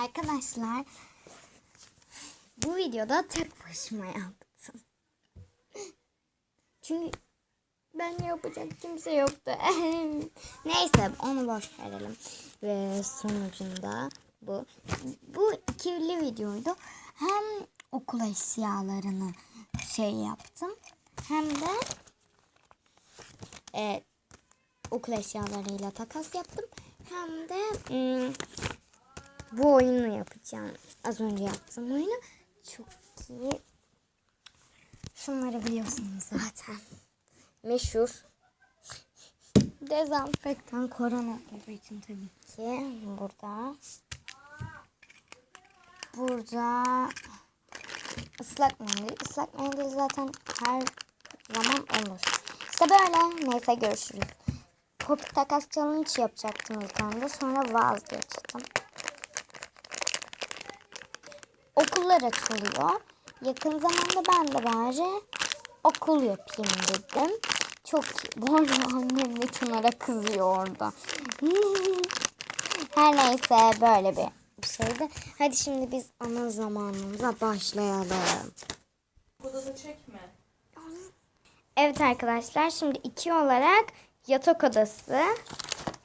Arkadaşlar bu videoda tek başıma yaptım. Çünkü ben yapacak kimse yoktu. Neyse onu boş verelim. Ve sonucunda bu. Bu kirli videoydu. Hem okul eşyalarını şey yaptım. Hem de e, okul eşyalarıyla takas yaptım. Hem de ım, bu oyunu yapacağım. Az önce yaptığım oyunu. Çok iyi. Şunları biliyorsunuz zaten. Meşhur. Dezenfektan korona olduğu için tabii ki. Burada. Burada ıslak mendil. Islak mendil zaten her zaman olur. İşte böyle. Neyse görüşürüz. Popi takas challenge yapacaktım ilk önce. Sonra vazgeçtim. Okullar açılıyor. Yakın zamanda ben de bari okul yapayım dedim. Çok. Bu arada annem de Çınar'a kızıyor orada. Her neyse böyle bir şeydi. Hadi şimdi biz ana zamanımıza başlayalım. Burada da çekme. Evet arkadaşlar şimdi iki olarak yatak odası.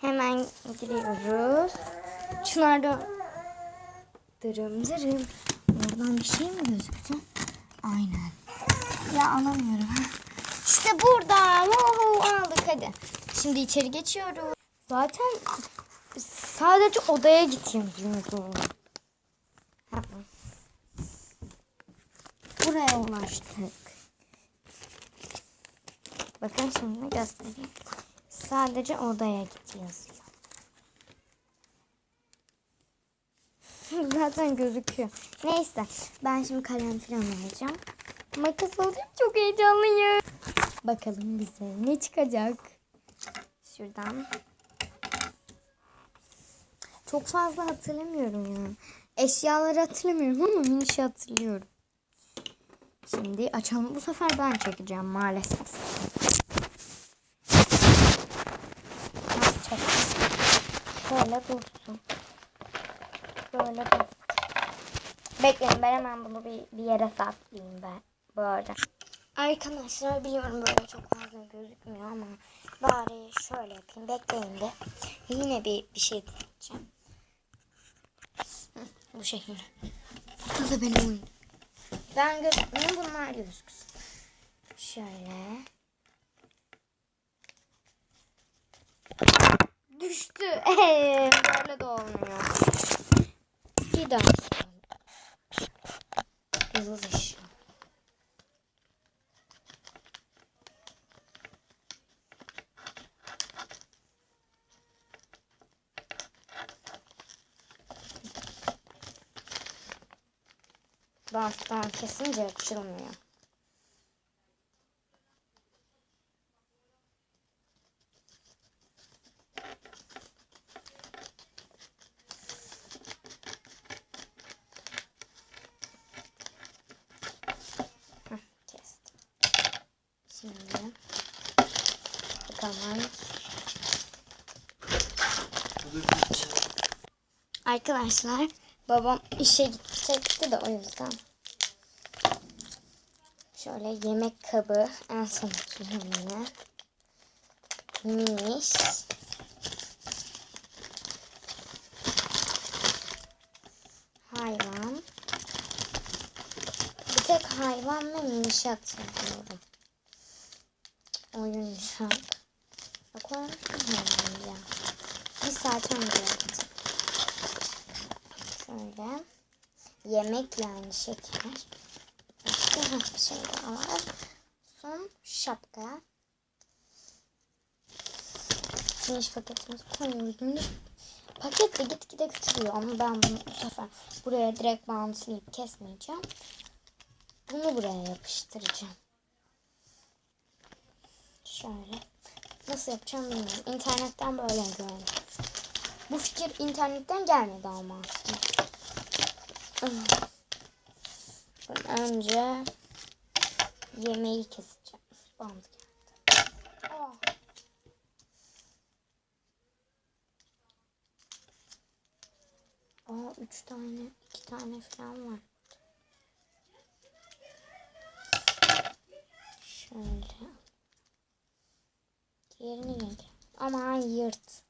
Hemen giriyoruz. Çınar'da dırım dırım. Oradan bir şey mi gözüktü? Aynen. Ya alamıyorum. İşte burada. Woohoo, aldık hadi. Şimdi içeri geçiyoruz. Zaten sadece odaya gideyim. Buraya ulaştık. Bakın şimdi göstereyim. Sadece odaya git Zaten gözüküyor. Neyse ben şimdi kalem falan alacağım. Makas alacağım çok heyecanlıyım. Bakalım bize ne çıkacak. Şuradan. Çok fazla hatırlamıyorum ya. Eşyaları hatırlamıyorum ama minişi hatırlıyorum. Şimdi açalım. Bu sefer ben çekeceğim maalesef. Şöyle dursun. Böyle dur. Bekleyin ben hemen bunu bir, bir yere saklayayım ben. Böyle. Arkadaşlar biliyorum böyle çok fazla gözükmüyor ama bari şöyle yapayım. Bekleyin de. Yine bir, bir şey deneyeceğim. Bu şekilde. Burada da benim oyun. Ben gözükmüyor bunlar gözüksün. Şöyle. Düştü. Böyle de olmuyor. Bir daha. Yıldız ışığı. Banttan kesince açılmıyor. Bakalım. Arkadaşlar babam işe gidecekti de o yüzden. Şöyle yemek kabı en sondaki yine. Miniş. Hayvan. Bir tek hayvan ve minişi hatırlıyorum. Oyuncak. Hayvan ya. Bir saat önce. Şöyle. Yemek yani şeker. Başka bir şey daha var. Son şapka. Finish paketimizi koyuyoruz. Finish paket de gitgide küçülüyor ama ben bunu bu sefer buraya direkt bantlayıp kesmeyeceğim. Bunu buraya yapıştıracağım. Şöyle. Nasıl yapacağım bilmiyorum. İnternetten böyle gördüm. Bu fikir internetten gelmedi ama. Ben önce yemeği keseceğim. Bant geldi. Oh. Aa, üç tane, iki tane falan var. Şöyle. Diğerini gel. Aman yırt.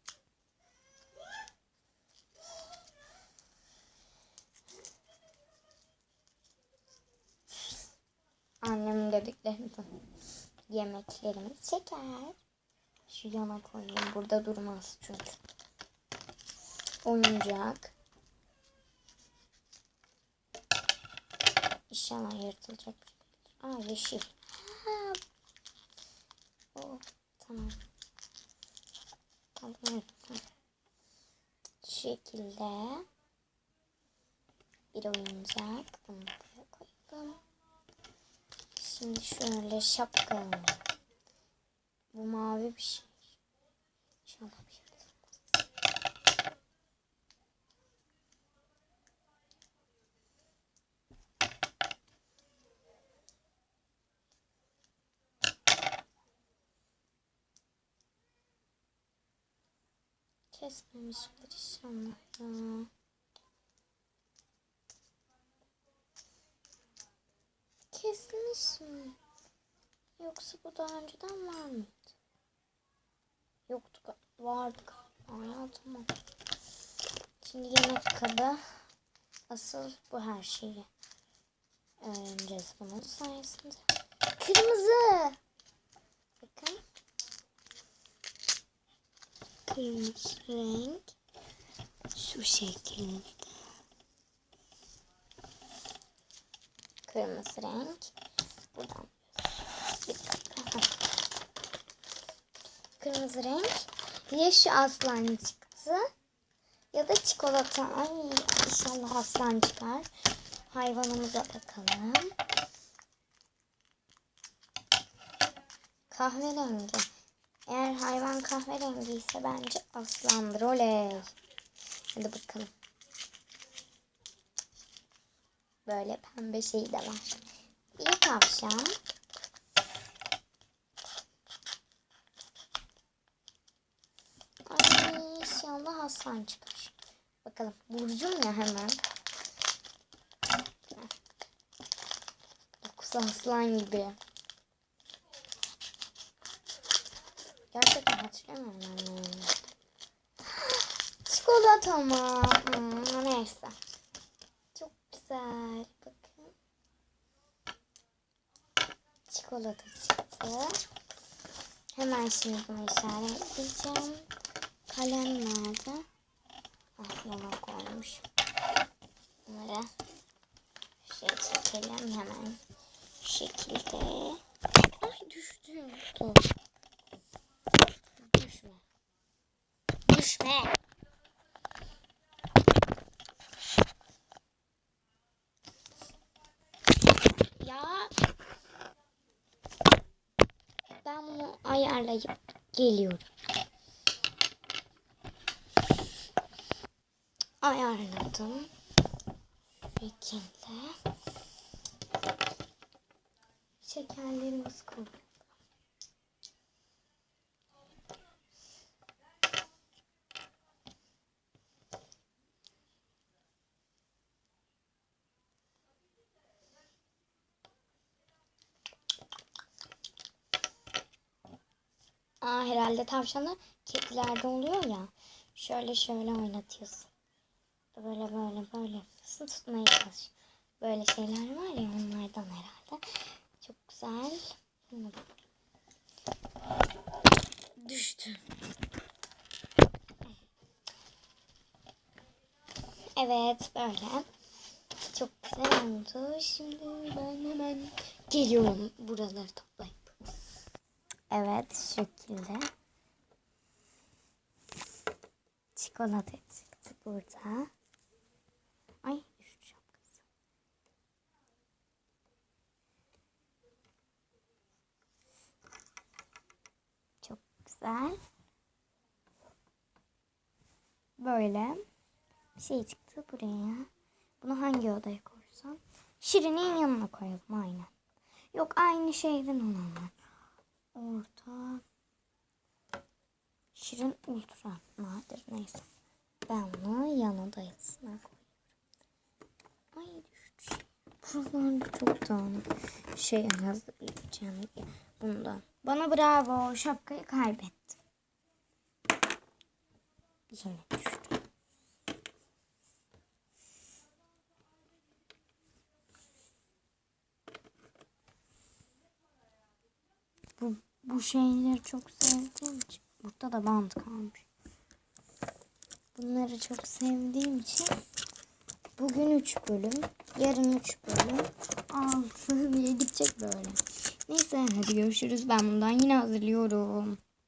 Annemin dediklerini yemeklerimiz çeker. Şu yana koyayım. Burada durmaz çünkü. Oyuncak. İnşallah yırtılacak. Aa yeşil. Ha. Oh, tamam. Yırttım. Şu şekilde bir oyuncak. Bunu buraya koydum. Şimdi şöyle şapka. Bu mavi bir şey. İnşallah bir şey Kesmemişimdir inşallah ya. Kesmiş mi? Yoksa bu daha önceden var mıydı? Yoktu. Vardı galiba. Tamam. Şimdi yemek kabı. Asıl bu her şeyi öğreneceğiz bunun sayesinde. Kırmızı. Bakın. Kırmızı renk. Şu şekilde. Kırmızı renk. Buradan. Kırmızı renk. Şu aslan çıktı. Ya da çikolata. Ay inşallah aslan çıkar. Hayvanımıza bakalım. Kahverengi. Eğer hayvan kahverengi ise bence aslandır. Oley. Hadi bakalım. Böyle pembe şey de var. Bir tavşan. Ay inşallah aslan çıkar. Bakalım. Burcum ya hemen. Dokuz aslan gibi. Gerçekten hatırlamıyorum ben bunu. Çikolata mı? Hmm, neyse. Çok güzel. Bakın. Çikolata çıktı. Hemen şimdi bunu işaretleyeceğim. Kalem nerede? Ah yana koymuş. Bunları şey çekelim hemen. Şekilde. Ay düştüm. Dur. Düşme. Düşme. Ya. Ben bunu ayarlayıp geliyorum. Ayarladım. Şekilde. Şekerlerimizi koyalım. Aa, herhalde tavşanlar kedilerde oluyor ya. Şöyle şöyle oynatıyorsun. Böyle böyle böyle yapıyorsun. Tutmaya çalış. Böyle şeyler var ya onlardan herhalde. Çok güzel. Düştü. Evet böyle. Çok güzel oldu. Şimdi ben hemen geliyorum buraları toplayıp. Evet şu şekilde. Çikolata çıktı burada. Ay düştü şapkası. Çok güzel. Böyle bir şey çıktı buraya. Bunu hangi odaya koysam? Şirin'in yanına koyalım aynen. Yok aynı şeyden olanlar. Orta. Şirin ultra nadir neyse. Ben bunu yana dayısına koyuyorum. Ay düştü. Buralar çok dağınık. Şey hazırlayacağım diye. Bundan. Bana bravo şapkayı kaybettim. Yine düştü. Bu şeyleri çok sevdiğim için. Burada da bant kalmış. Bunları çok sevdiğim için bugün 3 bölüm, yarın 3 bölüm, 6 diye gidecek böyle. Neyse hadi görüşürüz. Ben bundan yine hazırlıyorum.